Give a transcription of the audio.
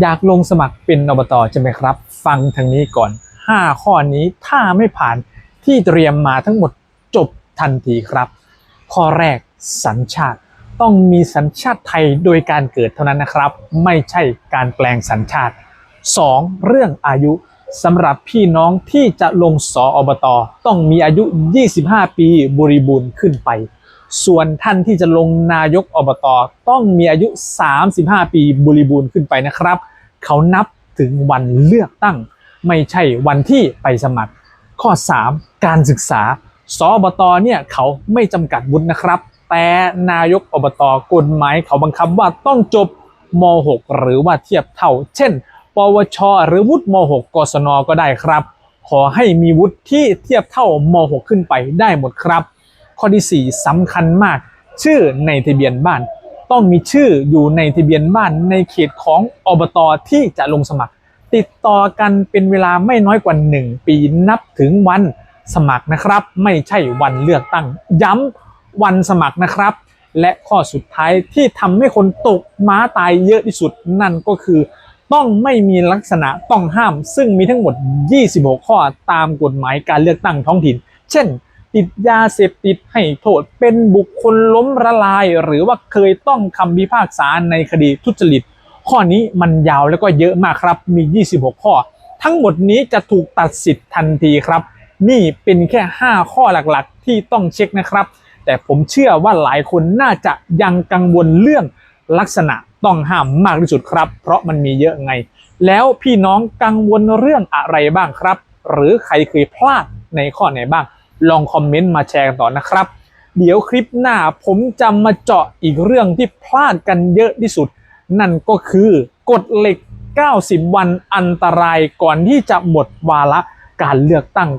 อยากลงสมัครเป็นอบตใช่ไหมครับ ฟังทางนี้ก่อน 5 ข้อนี้ถ้าไม่ผ่านที่เตรียมมาทั้งหมดจบทันทีครับ ข้อแรกสัญชาติต้องมีสัญชาติไทยโดยการเกิดเท่านั้นนะครับ ไม่ใช่การแปลงสัญชาติ 2. เรื่องอายุสำหรับพี่น้องที่จะลงสออบต ต้องมีอายุ 25 ปีบริบูรณ์ขึ้นไป ส่วนท่านที่จะลงนายกอบตต้องมีอายุ 35 ปีบริบูรณ์ขึ้นไปนะครับ เขานับถึงวันเลือกตั้ง ไม่ใช่วันที่ไปสมัคร ข้อ 3 การศึกษาสอบตเนี่ยเขาไม่จำกัดวุฒินะครับ แต่นายกอบตกฎหมายเขาบังคับว่าต้องจบม .6 หรือว่าเทียบเท่า เช่น ปวช หรือวุฒิม .6 กศนก็ได้ครับ ขอให้มีวุฒิที่เทียบเท่าม .6 ขึ้นไปได้หมดครับ ข้อที่ 4สำคัญมาก ชื่อในทะเบียนบ้าน ต้องมีชื่ออยู่ในทะเบียนบ้านในเขตของอบตที่จะลงสมัคร ติดต่อกันเป็นเวลาไม่น้อยกว่า 1 ปีนับถึงวันสมัครนะครับ ไม่ใช่วันเลือกตั้ง ย้ำวันสมัครนะครับ และข้อสุดท้ายที่ทำให้คนตกม้าตายเยอะที่สุดนั่นก็คือต้องไม่มีลักษณะต้องห้าม ซึ่งมีทั้งหมด 26 ข้อตามกฎหมายการเลือกตั้งท้องถิ่น เช่น ติดยาเสพติดให้โทษเป็นบุคคลล้มละลาย หรือว่าเคยต้องคำพิพากษาในคดีทุจริต ข้อนี้มันยาวแล้วก็เยอะมากครับมี 26 ข้อ ทั้งหมดนี้จะถูกตัดสิทธิ์ทันทีครับ นี่เป็นแค่ 5 ข้อหลักๆ ที่ต้องเช็คนะครับ แต่ผมเชื่อว่าหลายคนน่าจะยังกังวลเรื่องลักษณะต้องห้ามมากที่สุดครับ เพราะมันมีเยอะไง แล้วพี่น้องกังวลเรื่องอะไรบ้างครับ หรือใครเคยพลาดในข้อไหนบ้าง ลองคอมเมนต์มาแชร์กันต่อนะครับ เดี๋ยวคลิปหน้าผมจะมาเจาะอีกเรื่องที่พลาดกันเยอะที่สุด นั่นก็คือกฎเหล็ก 90 วันอันตรายก่อนที่จะหมดวาระการเลือกตั้ง